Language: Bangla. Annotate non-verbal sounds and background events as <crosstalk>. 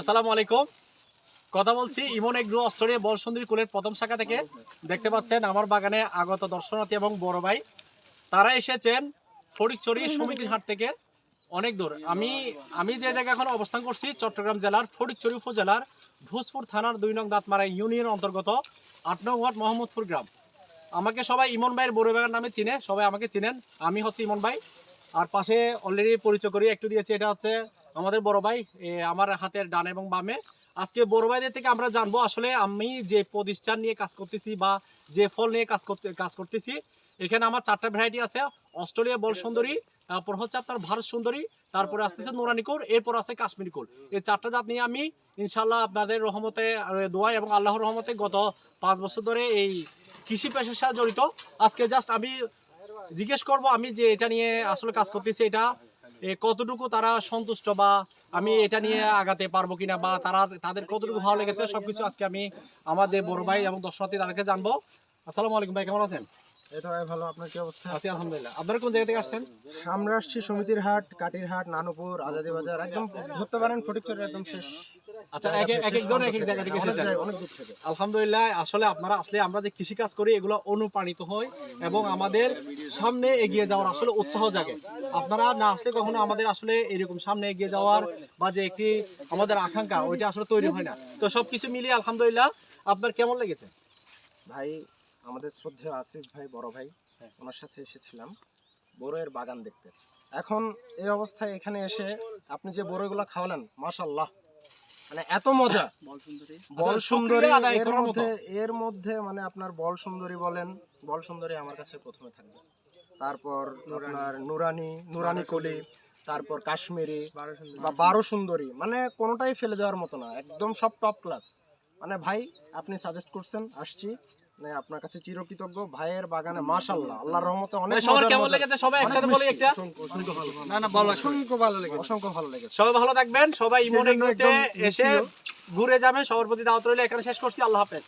আসসালামু আলাইকুম। কথা বলছি ইমন এগ্রো অস্ট্রেলিয়া বলসুন্দরী কুলের প্রথম শাখা থেকে। দেখতে পাচ্ছেন আমার বাগানে আগত দর্শনার্থী এবং বড় ভাই। তারা এসেছেন ফটিকছড়ি সমিতির হাট থেকে। অনেক দূর। আমি আমি যে জায়গায় এখন অবস্থান করছি চট্টগ্রাম জেলার ফটিকছড়ি উপজেলার ভোজপুর থানার দুই নং দাঁতমারা ইউনিয়ন অন্তর্গত আট নং ওয়ার্ড মোহাম্মদপুর গ্রাম। আমাকে সবাই ইমন ভাইয়ের বড় বাগান নামে চিনে, সবাই আমাকে চিনেন। আমি হচ্ছে ইমন ভাই। আর পাশে অলরেডি পরিচয় করি একটু দিয়েছি, এটা হচ্ছে আমাদের বড় ভাই আমার হাতের ডান এবং বামে। আজকে বড় ভাইদের থেকে আমরা জানব আসলে আমি যে প্রতিষ্ঠান নিয়ে কাজ করতেছি বা যে ফল নিয়ে কাজ করতে, কাজ করতেছি, এখানে আমার চারটা ভ্যারাইটি আছে। অস্ট্রেলিয়া বল সুন্দরী, তারপর হচ্ছে আপনার ভারত সুন্দরী, তারপরে আসতেছে নোরানিকুর, এরপর আছে কাশ্মীর কুল এই চারটা জাত নিয়ে আমি ইনশাল্লাহ আপনাদের রহমতে দোয়া এবং আল্লাহর রহমতে গত পাঁচ বছর ধরে এই কৃষি পেশার সাথে জড়িত। আজকে জাস্ট আমি জিজ্ঞেস করব আমি যে এটা নিয়ে আসলে কাজ করতেছি, এটা কতটুকু তারা সন্তুষ্ট বা আমি এটা নিয়ে আগাতে পারব কিনা বা তারা তাদের কতটুকু ভালো লেগেছে সবকিছু আজকে আমি আমাদের বড় ভাই এবং দর্শনার্থী তাদেরকে জানব। আসসালাম আলাইকুম ভাই কেমন আছেন? এটা ভাই ভালো। আপনার কি অবস্থা? আছি আলহামদুলিল্লাহ। আপনারা কোন জায়গা থেকে আসছেন? আমরা আসছি সমিতির হাট কাটির হাট নানুপুর আজাদি বাজার একদম ধরতে পারেন ফটিকচরের একদম শেষ। আচ্ছা এক এক একজন এক এক জায়গা থেকে এসেছেন জায়গা- অনেক দূর থেকে। আলহামদুলিল্লাহ আসলে আপনারা আসলে আমরা যে কৃষি কাজ করি এগুলো অনুপ্রাণিত হয় এবং আমাদের সামনে এগিয়ে যাওয়ার আসলে উৎসাহ জাগে। আপনারা না আসলে কখনো আমাদের আসলে এরকম সামনে এগিয়ে যাওয়ার বা যে একটি আমাদের আকাঙ্ক্ষা ওইটা আসলে তৈরি হয় না। তো সবকিছু মিলিয়ে আলহামদুলিল্লাহ আপনার কেমন লেগেছে? ভাই আমাদের শ্রদ্ধেয় আসিফ ভাই বড় ভাই। ওনার সাথে এসেছিলাম বড়ের বাগান দেখতে। এখন এই অবস্থায় এখানে এসে আপনি যে বড়গুলো খাওয়ালেন মাশাল্লাহ মানে এত মজা। <coughs> বল আচ্ছা, সুন্দরী আদায় এর মধ্যে এর মধ্যে মানে আপনার বল সুন্দরী বলেন বল সুন্দরী আমার কাছে প্রথমে থাকবে। তারপর আপনার নুরানি নুরানি কলি তারপর কাশ্মীরি বা বারো সুন্দরী মানে কোনোটাই ফেলে দেওয়ার মতো না একদম সব টপ ক্লাস মানে ভাই আপনি সাজেস্ট করছেন আসছি। আপনার কাছে চিরকৃতজ্ঞ। ভাইয়ের বাগানে মাশাল্লাহ আল্লাহর রহমতে অনেক সবার কেমন লেগেছে? সবাই একসাথে বলি একটা। ভালো। না না বলো। অসংখ্য ভালো লেগেছে। অসংখ্য ভালো লেগেছে। সবাই ভালো থাকবেন সবাই ইমন এসে ঘুরে যাবেন সবার প্রতি দাওয়াত রইলে। এখানে শেষ করছি আল্লাহ হাফেজ।